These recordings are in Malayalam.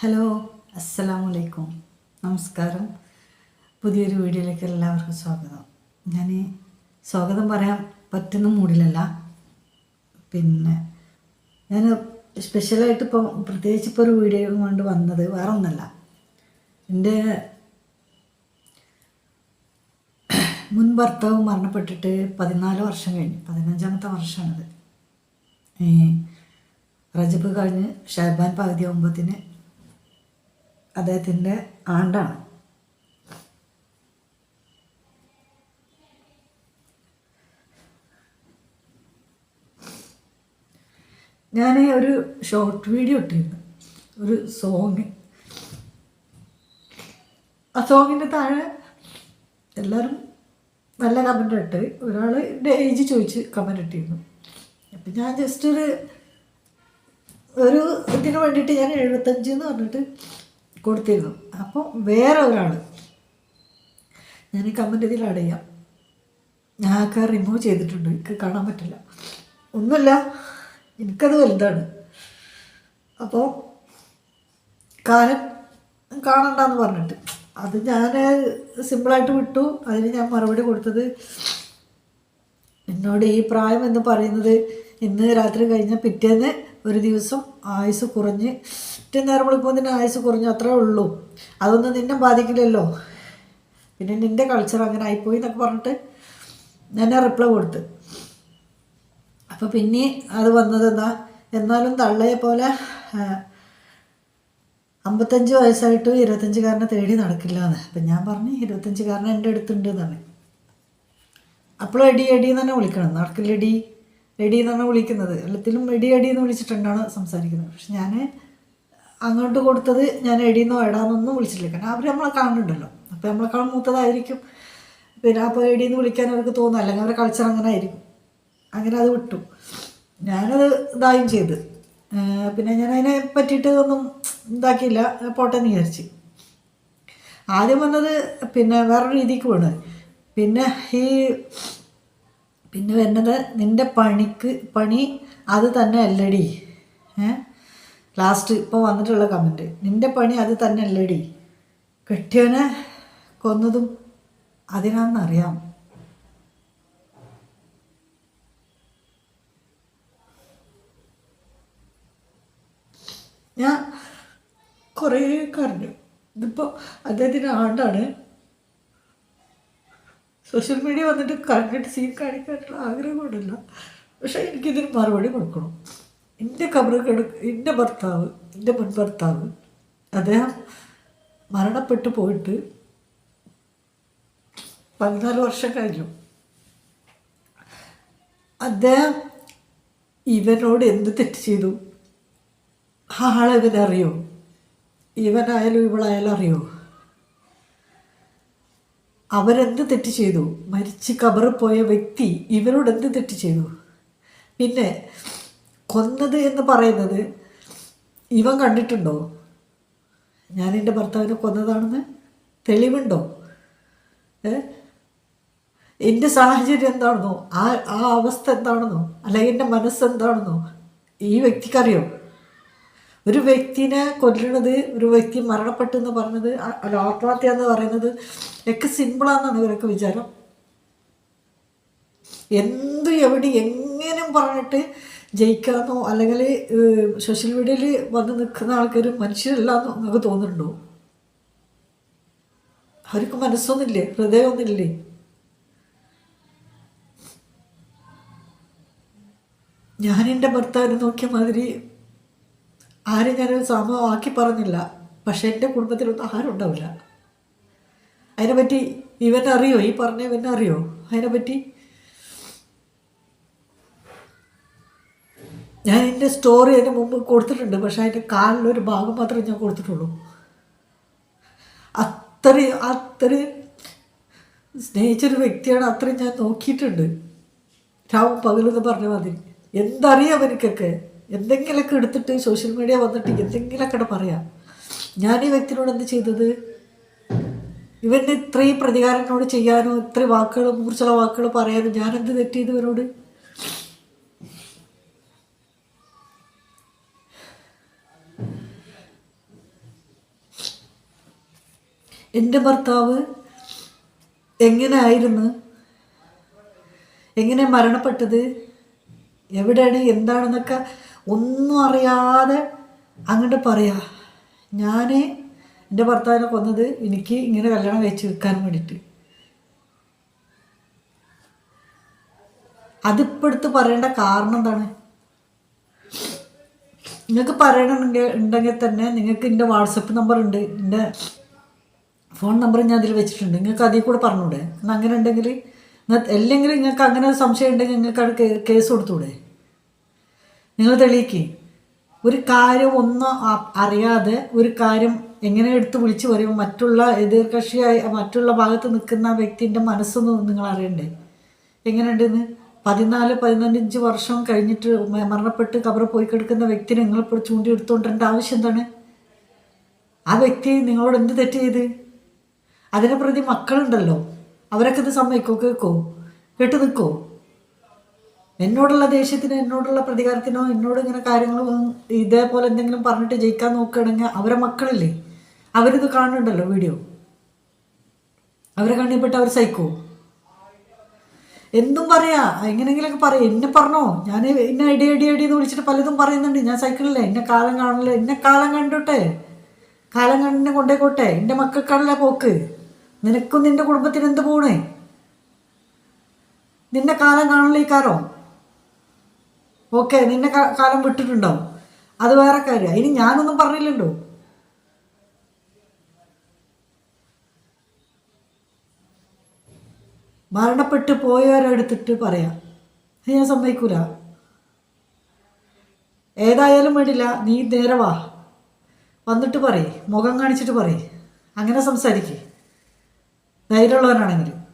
ഹലോ അസ്സലാമു അലൈക്കും നമസ്കാരം. പുതിയൊരു വീഡിയോയിലേക്ക് എല്ലാവർക്കും സ്വാഗതം. ഞാൻ സ്വാഗതം പറയാൻ പറ്റുന്ന മൂഡിലല്ല. പിന്നെ ഞാൻ സ്പെഷ്യലായിട്ട് ഇപ്പോൾ പ്രത്യേകിച്ച് ഇപ്പോൾ ഒരു വീഡിയോ കൊണ്ട് വന്നത് വേറെ ഒന്നല്ല. എന്റെ മുൻ ഭർത്താവ് മരണപ്പെട്ടിട്ട് പതിനാല് വർഷം കഴിഞ്ഞു. പതിനഞ്ചാമത്തെ വർഷമാണിത്. റജബ് കഴിഞ്ഞ് ഷാബാൻ പകുതി ആകുമ്പോഴത്തിന് അദ്ദേഹത്തിന്റെ ആണ്ടാണ്. ഞാൻ ഒരു ഷോർട്ട് വീഡിയോ ഇട്ടിരുന്നു. ഒരു സോങ് ആ സോങ്ങിന്റെ താഴെ എല്ലാവരും നല്ല കമന്റ് ഇട്ട് ഒരാൾ എന്റെ ഏജ് ചോദിച്ച് കമന്റ് ഇട്ടിരുന്നു. അപ്പം ഞാൻ ജസ്റ്റ് ഒരു ഒരു ഇതിന് വേണ്ടിയിട്ട് ഞാൻ എഴുപത്തഞ്ച് എന്ന് പറഞ്ഞിട്ട് കൊടുത്തിരുന്നു. അപ്പോൾ വേറെ ഒരാൾ ഞാൻ ഈ കമന്റ് ഇതിൽ ആഡ് ചെയ്യാം. ഞാനൊക്കെ റിമൂവ് ചെയ്തിട്ടുണ്ട്. എനിക്ക് കാണാൻ പറ്റില്ല. ഒന്നുമില്ല. എനിക്കത് വലുതാണ്. അപ്പോൾ കാലം കാണണ്ടെന്ന് പറഞ്ഞിട്ട്. അത് ഞാൻ സിമ്പിളായിട്ട് വിട്ടു. അതിന് ഞാൻ മറുപടി കൊടുത്തത് എന്നോട് ഈ പ്രായം എന്ന് പറയുന്നത് ഇന്ന് രാത്രി കഴിഞ്ഞ പിറ്റേന്ന് ഒരു ദിവസം ആയുസ് കുറഞ്ഞ് പിറ്റേ നേരം വിളിക്കുമ്പോൾ ആയുസ് കുറഞ്ഞു അത്രേ ഉള്ളൂ. അതൊന്നും നിന്നെ ബാധിക്കില്ലല്ലോ. പിന്നെ നിന്റെ കൾച്ചർ അങ്ങനെ ആയിപ്പോയി എന്നൊക്കെ പറഞ്ഞിട്ട് ഞാൻ റിപ്ലൈ കൊടുത്ത്. അപ്പോൾ പിന്നെ അത് വന്നത് എന്താ? എന്നാലും തള്ളയെ പോലെ അമ്പത്തഞ്ച് വയസ്സായിട്ട് ഇരുപത്തഞ്ചുകാരനെ തേടി നടക്കില്ല എന്ന്. അപ്പം ഞാൻ പറഞ്ഞു ഇരുപത്തഞ്ചുകാരനെ എന്റെ അടുത്തുണ്ട് എന്നാണ്. അപ്പോൾ എടി എടി എന്ന് തന്നെ വിളിക്കണം. നടക്കില്ല എടി എന്നാണ് വിളിക്കുന്നത്. എല്ലാത്തിലും എടി എടി എന്ന് വിളിച്ചിട്ടുണ്ടാണ് സംസാരിക്കുന്നത്. പക്ഷെ ഞാൻ അങ്ങോട്ട് കൊടുത്തത് ഞാൻ എടിന്നോ എടാന്നൊന്നും വിളിച്ചിട്ടില്ല. കാരണം അവർ നമ്മളെ കാണുന്നുണ്ടല്ലോ. അപ്പോൾ നമ്മളെക്കാൾ മൂത്തതായിരിക്കും. പിന്നെ അപ്പോൾ എടിന്ന് വിളിക്കാൻ അവർക്ക് തോന്നുന്നു. അല്ലെങ്കിൽ അവരുടെ കൾച്ചർ അങ്ങനെ ആയിരിക്കും. അങ്ങനെ അത് വിട്ടു. ഞാനത് ഇതായും ചെയ്ത്. പിന്നെ ഞാൻ അതിനെ പറ്റിയിട്ട് ഒന്നും ഇതാക്കിയില്ല. പോട്ടെ എന്ന് വിചാരിച്ച്. ആദ്യം വന്നത് പിന്നെ വേറൊരു രീതിക്ക് വീണ് പിന്നെ ഈ പിന്നെ വരുന്നത് നിന്റെ പണിക്ക് പണി അത് തന്നെ അല്ലടി. ലാസ്റ്റ് ഇപ്പോൾ വന്നിട്ടുള്ള കമന്റ് നിന്റെ പണി അത് തന്നെ അല്ലടി. കെട്ടിയവനെ കൊന്നതും അതിനാണെന്നറിയാം. ഞാൻ കുറേ കരഞ്ഞു. ഇതിപ്പോൾ അദ്ദേഹത്തിന്റെ ആണ്ടാണ് സോഷ്യൽ മീഡിയ വന്നിട്ട് കണ്ടിട്ട് സീൻ കാണിക്കാനുള്ള ആഗ്രഹമുണ്ടല്ല പക്ഷേ എനിക്കിതിന് മറുപടി കൊടുക്കണം. എന്റെ കബർ കിട എന്റെ ഭർത്താവ് എന്റെ മുൻ ഭർത്താവ് അദ്ദേഹം മരണപ്പെട്ടു പോയിട്ട് പതിനാല് വർഷം കഴിഞ്ഞു. അദ്ദേഹം ഇവനോട് എന്ത് തെറ്റ് ചെയ്തു? ആളെ ഇവനറിയോ ഇവനായാലും ഇവളായാലും അറിയോ? അവരെന്ത് തെറ്റ് ചെയ്തു? മരിച്ച് കബറ് പോയ വ്യക്തി ഇവരോട് എന്ത് തെറ്റ് ചെയ്തു? പിന്നെ കൊന്നത് എന്ന് പറയുന്നത് ഇവൻ കണ്ടിട്ടുണ്ടോ? ഞാൻ എന്റെ ഭർത്താവിനെ കൊന്നതാണെന്ന് തെളിവുണ്ടോ? എന്റെ സാഹചര്യം എന്താണെന്നോ? ആ ആ അവസ്ഥ എന്താണെന്നോ? അല്ലെങ്കിൽ എന്റെ മനസ്സെന്താണെന്നോ ഈ വ്യക്തിക്കറിയോ? ഒരു വ്യക്തിനെ കൊല്ലണത് ഒരു വ്യക്തി മരണപ്പെട്ടു എന്ന് പറഞ്ഞത് അല്ല ആത്മഹത്യ എന്ന് പറയുന്നത് ഒക്കെ സിമ്പിളാണെന്നാണ് ഇവരൊക്കെ വിചാരം. എന്ത് എവിടെ എങ്ങനെയും പറഞ്ഞിട്ട് ജയിക്കാമെന്നോ അല്ലെങ്കിൽ സോഷ്യൽ മീഡിയയിൽ വന്ന് നിൽക്കുന്ന ആൾക്കാർ മനുഷ്യരല്ലാന്നോ നിങ്ങൾക്ക് തോന്നുന്നുണ്ടോ? അവർക്ക് മനസ്സൊന്നുമില്ലേ? ഹൃദയമൊന്നുമില്ലേ? ഞാനെന്റെ ഭർത്താവിനെ നോക്കിയ മാതിരി ആരും ഞാനൊരു സമമാക്കി പറഞ്ഞില്ല. പക്ഷേ എന്റെ കുടുംബത്തിലൊന്നും ആരും ഉണ്ടാവില്ല. അതിനെപ്പറ്റി ഇവനറിയോ ഈ പറഞ്ഞ ഇവനറിയോ അതിനെപ്പറ്റി? ഞാൻ എന്റെ സ്റ്റോറി അതിന് മുമ്പ് കൊടുത്തിട്ടുണ്ട്. പക്ഷെ അതിന്റെ കാലിലൊരു ഭാഗം മാത്രമേ ഞാൻ കൊടുത്തിട്ടുള്ളൂ. അത്രയും അത്രയും സ്നേഹിച്ചൊരു വ്യക്തിയാണ് അത്രയും ഞാൻ നോക്കിയിട്ടുണ്ട്. രാവും പകലെന്ന് പറഞ്ഞ മതി എന്തറിയാം എനിക്കൊക്കെ എന്തെങ്കിലുമൊക്കെ എടുത്തിട്ട് സോഷ്യൽ മീഡിയ വന്നിട്ട് എന്തെങ്കിലുമൊക്കെ പറയാം. ഞാൻ ഈ വ്യക്തിനോട് എന്ത് ചെയ്തത്? ഇവന്റെ ഇത്രയും പ്രതികാരനോട് ചെയ്യാനോ ഇത്രയും വാക്കുകൾ മൂർച്ചുള്ള വാക്കുകൾ പറയാനും ഞാൻ എന്ത് ചെയ്തു ഇവരോട് എന്റെ ഭർത്താവ് എങ്ങനെ ആയിരുന്നു? എങ്ങനെ മരണപ്പെട്ടത്? എവിടെയാണ്? എന്താണെന്നൊക്കെ ഒന്നും അറിയാതെ അങ്ങോട്ട് പറയാ ഞാൻ എന്റെ ഭർത്താവിനെ കൊന്നത് എനിക്ക് ഇങ്ങനെ കല്യാണം കഴിച്ച് വെക്കാൻ വേണ്ടിയിട്ട് അതിപ്പെടുത്ത് പറയേണ്ട കാരണം എന്താണ്? നിങ്ങൾക്ക് പറയണമെങ്കിൽ ഉണ്ടെങ്കിൽ തന്നെ നിങ്ങൾക്ക് എന്റെ വാട്സപ്പ് നമ്പർ ഉണ്ട് എന്റെ ഫോൺ നമ്പർ ഞാൻ അതിൽ വെച്ചിട്ടുണ്ട് നിങ്ങൾക്ക് അതിൽ കൂടെ പറഞ്ഞൂടെ? എന്നാൽ അങ്ങനെ ഉണ്ടെങ്കിൽ അല്ലെങ്കിൽ നിങ്ങൾക്ക് അങ്ങനെ സംശയം ഉണ്ടെങ്കിൽ നിങ്ങൾക്ക് അവിടെ കേസ് കൊടുത്തൂടെ? നിങ്ങൾ തെളിയിക്കേ. ഒരു കാര്യം ഒന്നും അറിയാതെ ഒരു കാര്യം എങ്ങനെ എടുത്ത് വിളിച്ചു പറയുമ്പോൾ മറ്റുള്ള എതിർകക്ഷിയായി മറ്റുള്ള ഭാഗത്ത് നിൽക്കുന്ന വ്യക്തിന്റെ മനസ്സൊന്നും നിങ്ങൾ അറിയണ്ടേ? എങ്ങനെയുണ്ടെന്ന്? പതിനാല് പതിനഞ്ച് വർഷം കഴിഞ്ഞിട്ട് മരണപ്പെട്ട് കബറ് പോയി കിടക്കുന്ന വ്യക്തിനെ നിങ്ങളിപ്പോൾ ചൂണ്ടി എടുത്തുകൊണ്ടിരേണ്ട ആവശ്യം എന്താണ്? ആ വ്യക്തി നിങ്ങളോട് എന്ത് തെറ്റ് ചെയ്ത്? അതിനെ പ്രതി മക്കളുണ്ടല്ലോ. അവരൊക്കെ ഇത് സമ്മതിക്കോ? കേൾക്കോ? കേട്ട് നിൽക്കോ? എന്നോടുള്ള ദേഷ്യത്തിനോ എന്നോടുള്ള പ്രതികാരത്തിനോ എന്നോട് ഇങ്ങനെ കാര്യങ്ങൾ ഇതേപോലെ എന്തെങ്കിലും പറഞ്ഞിട്ട് ജയിക്കാൻ നോക്കുകയാണെങ്കിൽ അവരെ മക്കളില്ലേ? അവരിത് കാണുന്നുണ്ടല്ലോ വീഡിയോ അവരെ കണ്ണിപ്പെട്ട് അവർ സഹിക്കോ? എന്തും പറയാ. എങ്ങനെയെങ്കിലൊക്കെ പറയാം. എന്നെ പറഞ്ഞോ. ഞാൻ എന്നെ ഇടി അടി അടി എന്ന് വിളിച്ചിട്ട് പലതും പറയുന്നുണ്ട്. ഞാൻ സൈക്കിളില്ല എന്നെ കാലം കാണില്ല എന്നെ കാലം കണ്ടോട്ടെ? കാലം കണ്ണിനെ കൊണ്ടേക്കോട്ടെ? എന്റെ മക്കൾക്കാണല്ലേ പോക്ക്. നിനക്കും നിന്റെ കുടുംബത്തിന് എന്ത് പോണേ? നിന്നെ കാലം കാണില്ലേക്കാരോ ഓക്കെ നിന്നെ കാലം വിട്ടിട്ടുണ്ടാവും അത് വേറെ കാര്യം. ഇനി ഞാനൊന്നും പറഞ്ഞില്ലല്ലോ. മരണപ്പെട്ട് പോയവരെടുത്തിട്ട് പറയാം. ഞാൻ സമ്മതിക്കൂല. ഏതായാലും വേണ്ടില്ല നീ നേരെ വാ. വന്നിട്ട് പറയ് മുഖം കാണിച്ചിട്ട് പറയ്. അങ്ങനെ സംസാരിക്കേ. ധൈര്യമുള്ളവനാണെങ്കിൽ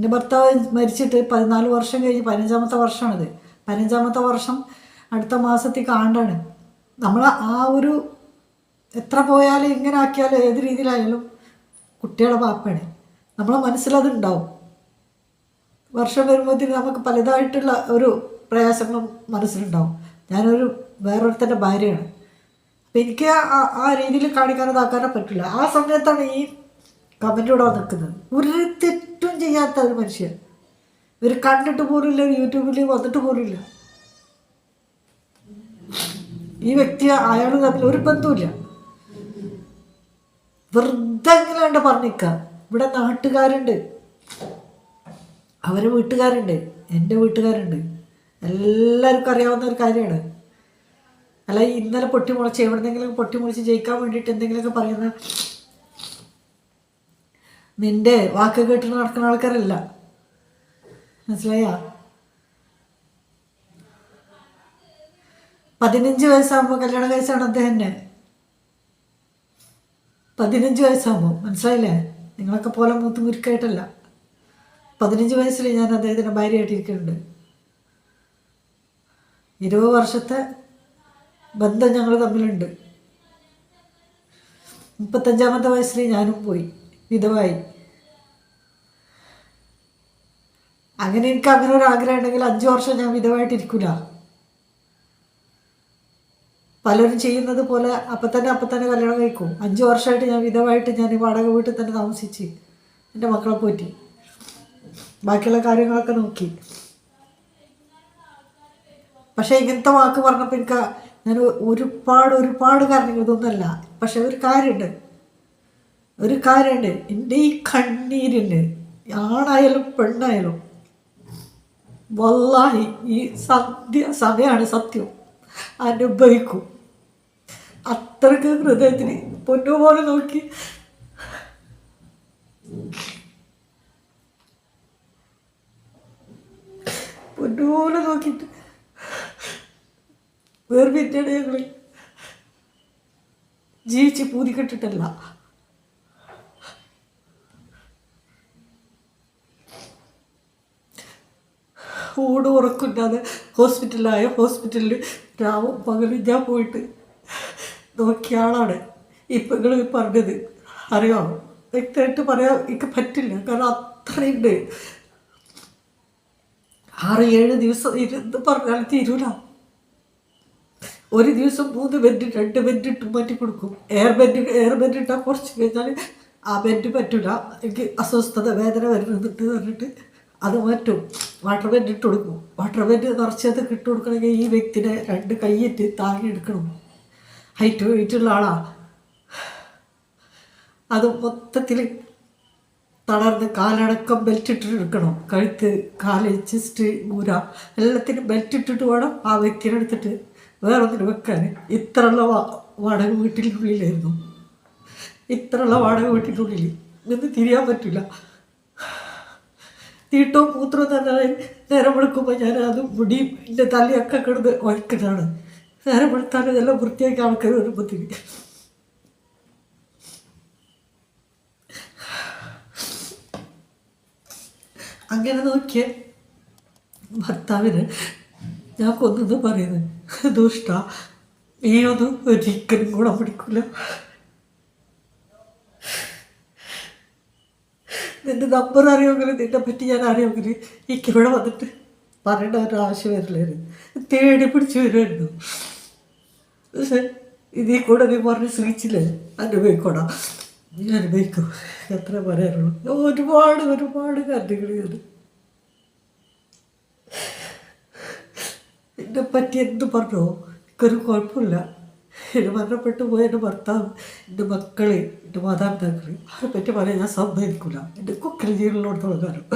എന്റെ ഭർത്താവ് മരിച്ചിട്ട് പതിനാല് വർഷം കഴിഞ്ഞ് പതിനഞ്ചാമത്തെ വർഷമാണിത്. പതിനഞ്ചാമത്തെ വർഷം അടുത്ത മാസത്തിൽ കാണ്ടാണ്. നമ്മൾ ആ ഒരു എത്ര പോയാലും ഇങ്ങനെ ആക്കിയാലും ഏത് രീതിയിലായാലും കുട്ടികളെ പാപ്പാണ്. നമ്മളെ മനസ്സിലത് ഉണ്ടാവും വർഷം വരുമ്പോഴത്തേക്ക് നമുക്ക് പലതായിട്ടുള്ള ഒരു പ്രയാസങ്ങളും മനസ്സിലുണ്ടാവും. ഞാനൊരു വേറൊരുത്തന്റെ ഭാര്യയാണ്. അപ്പം എനിക്ക് ആ ആ രീതിയിൽ കാണിക്കാനോ ഇതാക്കാനോ പറ്റില്ല. ആ സമയത്താണ് ഈ കമന്റോടെ നിൽക്കുന്നത്. ഒരു തെറ്റും ചെയ്യാത്ത ഒരു മനുഷ്യൻ. ഇവർ കണ്ടിട്ട് പോലുമില്ല യൂട്യൂബിൽ വന്നിട്ട് പോലുമില്ല ഈ വ്യക്തി അയാൾ തമ്മിൽ ഒരു ബന്ധവുമില്ല. വെറുതെ എങ്ങനെയാണ്ട് പറഞ്ഞിക്ക ഇവിടെ നാട്ടുകാരുണ്ട്. അവരെ വീട്ടുകാരുണ്ട്. എന്റെ വീട്ടുകാരുണ്ട്. എല്ലാവർക്കും അറിയാവുന്ന ഒരു കാര്യമാണ്. അല്ല ഇന്നലെ പൊട്ടിമുളച്ച് എവിടെന്നെങ്കിലും പൊട്ടിമുളച്ച് ജയിക്കാൻ വേണ്ടിയിട്ട് എന്തെങ്കിലുമൊക്കെ പറയുന്ന നിന്റെ വാക്ക് കേട്ട് നടക്കുന്ന ആൾക്കാരല്ല. മനസ്സിലായ? പതിനഞ്ച് വയസ്സാകുമ്പോൾ കല്യാണം കഴിച്ചാണ് അദ്ദേഹം പതിനഞ്ച് വയസ്സാകുമ്പോൾ മനസ്സിലായില്ലേ? നിങ്ങളൊക്കെ പോലെ മൂത്ത് മുരുക്കായിട്ടല്ല. പതിനഞ്ച് വയസ്സിൽ ഞാൻ അദ്ദേഹത്തിന്റെ ഭാര്യയായിട്ടിരിക്കുന്നുണ്ട് ഇരുപത് വർഷത്തെ ബന്ധം ഞങ്ങൾ തമ്മിലുണ്ട്. മുപ്പത്തഞ്ചാമത്തെ വയസ്സിൽ ഞാനും പോയി. വിധവായി അങ്ങനെ എനിക്ക് അങ്ങനെ ഒരു ആഗ്രഹം ഉണ്ടെങ്കിൽ അഞ്ച് വർഷം ഞാൻ വിധവായിട്ടിരിക്കില്ല പലരും ചെയ്യുന്നത് പോലെ അപ്പം തന്നെ അപ്പം തന്നെ കല്യാണം കഴിക്കും. അഞ്ച് വർഷമായിട്ട് ഞാൻ വിധവായിട്ട് ഞാൻ ഈ വാടക വീട്ടിൽ തന്നെ താമസിച്ച് എന്റെ മക്കളെ പോറ്റി. ബാക്കിയുള്ള കാര്യങ്ങളൊക്കെ നോക്കി. പക്ഷേ ഇങ്ങനത്തെ വാക്ക് പറഞ്ഞപ്പോൾ എനിക്ക് ഞാൻ ഒരുപാട് ഒരുപാട് കാരണങ്ങൾ ഇതൊന്നുമല്ല. പക്ഷെ ഒരു കാര്യമുണ്ട്. ഒരു കാര്യമുണ്ട് എന്റെ ഈ കണ്ണീരിന് ആണായാലും പെണ്ണായാലും വല്ലാഹി ഈ സത്യ സമയമാണ് സത്യം. അനുഭവിക്കും. അത്രയ്ക്ക് ഹൃദയത്തിന് പൊന്നുപോലെ നോക്കി. പൊന്നുപോലെ നോക്കിയിട്ട്. വേർപിറ്റാണ് ഞങ്ങൾ ജീവിച്ച് പൂതിക്കെട്ടിട്ടല്ല ഊട് ഉറക്കില്ലാതെ ഹോസ്പിറ്റലിലായ ഹോസ്പിറ്റലിൽ രാവും പകലും ഞാൻ പോയിട്ട് നോക്കിയ ആളാണ് ഇപ്പം നിങ്ങൾ പറഞ്ഞത്. അറിയാമോ വ്യക്തമായിട്ട് പറയാൻ എനിക്ക് പറ്റില്ല. കാരണം അത്രയുണ്ട്. ആറ് ഏഴ് ദിവസം ഇരുന്ന് പറഞ്ഞാൽ തീരൂല. ഒരു ദിവസം മൂന്ന് ബെഡ് രണ്ട് ബെഡ് ഇട്ട് മാറ്റി കൊടുക്കും. എയർ ബെഡ് എയർ ബെഡ് ഇട്ടാൽ കുറച്ച് കഴിഞ്ഞാൽ ആ ബെഡ് പറ്റൂല. എനിക്ക് അസ്വസ്ഥത വേദന വരുന്നുണ്ട് പറഞ്ഞിട്ട്. അത് മാറ്റും. വാട്ടർ ബെഡ് ഇട്ട് കൊടുക്കും. വാട്ടർ ബെഡ് നിറച്ചത് ഇട്ട് കൊടുക്കണമെങ്കിൽ ഈ വ്യക്തിനെ രണ്ട് കൈയിട്ട് താങ്ങി എടുക്കണം. ഹൈറ്റ് വെയിറ്റുള്ള ആളാ. അത് മൊത്തത്തിൽ തളർന്ന് കാലടക്കം ബെൽറ്റ് ഇട്ടിട്ട് എടുക്കണം. കഴുത്ത് കാൽ ചെസ്റ്റ് മൂര എല്ലാത്തിനും ബെൽറ്റ് ഇട്ടിട്ട് വേണം ആ വ്യക്തിനെ എടുത്തിട്ട് വേറെ ഒന്നിന് വെക്കാൻ. ഇത്രയുള്ള വാടക വീട്ടിനുള്ളിലായിരുന്നു. ഇത്രയുള്ള വാടക വീട്ടിന്റെ ഉള്ളിൽ നിന്ന് തിരിയാൻ പറ്റില്ല. തീട്ടവും മൂത്രവും തന്നെ നേരം വെളുക്കുമ്പോൾ ഞാൻ അത് മുടിയും എന്റെ തലയൊക്കെ കിടന്ന് വഴക്കിട്ടാണ് നേരം വെളുത്താൽ ഇതെല്ലാം വൃത്തിയാക്കി ആൾക്കാർ വരുമ്പോഴത്തേക്ക് അങ്ങനെ നോക്കിയ ഭർത്താവിന് ഞാൻ കൊന്നത് പറയുന്നത് ദുഷ്ട. നീ ഒന്നും ഒരിക്കലും കൂടെ പിടിക്കില്ല നിന്റെ നമ്പർ അറിയുമെങ്കിൽ നിന്നെ പറ്റി ഞാൻ അറിയുമെങ്കിൽ എനിക്ക് ഇവിടെ വന്നിട്ട് പറയേണ്ട ഒരു ആവശ്യം വരില്ലായിരുന്നു. തേടി പിടിച്ച് വരുമായിരുന്നു പക്ഷേ ഇതേ കൂടെ നീ പറഞ്ഞ് ശ്രമിച്ചില്ലേ അനുഭവിക്കോടാ. നീ അനുഭവിക്കും? എത്ര പറയാനുള്ളൂ. ഒരുപാട് ഒരുപാട് കാര്യങ്ങൾ ഞാൻ എന്നെ പറ്റി എന്ത് പറഞ്ഞോ എനിക്കൊരു കുഴപ്പമില്ല. എന്നെ മരണപ്പെട്ടു പോയ എന്റെ ഭർത്താവ് എന്റെ മക്കളെ എന്റെ മാതാപിതാക്കളെ അവരെ പറ്റി പറയാൻ ഞാൻ സമ്മതിക്കില്ല എന്റെ കുക്കൽ ജീവനിലോടത്തോളം കാലം